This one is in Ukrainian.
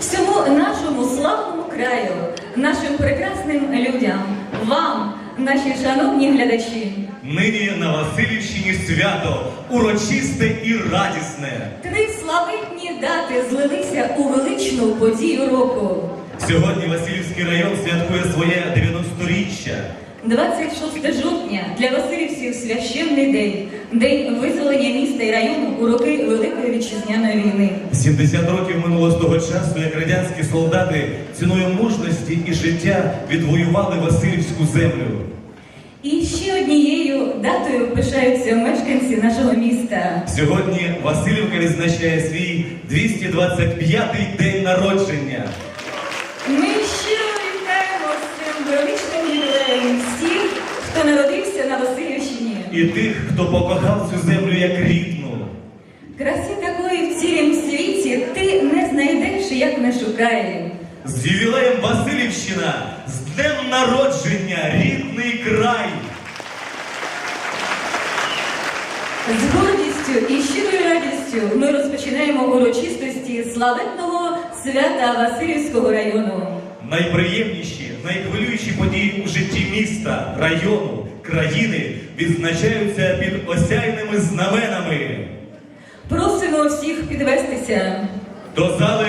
всьому нашому славному краю, нашим прекрасним людям, вам, наші шановні глядачі. Нині на Васильівщині свято урочисте і радісне. Три славетні дати злилися у величну подію року. Сьогодні Васильівський район святкує своє 90-річчя. 26 жовтня для Васильівців священний день, день визволення міста і району у роки Великої вітчизняної війни. 70 років минуло з того часу, як радянські солдати ціною мужності і життя відвоювали Васильівську землю. І ще однією датою пишаються мешканці нашого міста. Сьогодні Васильівка відзначає свій 225-й день народження. Ми щиро вітаємо з цим величним ювілеєм всіх, хто народився на Васильівщині. І тих, хто покохав цю землю як рідну. Краси такої в цілім світі ти не знайдеш, як не шукає. З ювілеєм Васильівщина, з днем народження, рідний край. З гордістю і щирою радістю ми розпочинаємо урочистості славетного свята Васильівського району. Найприємніші, найхвилюючі події у житті міста, району, країни відзначаються під осяйними знаменами. Просимо всіх підвестися. До зали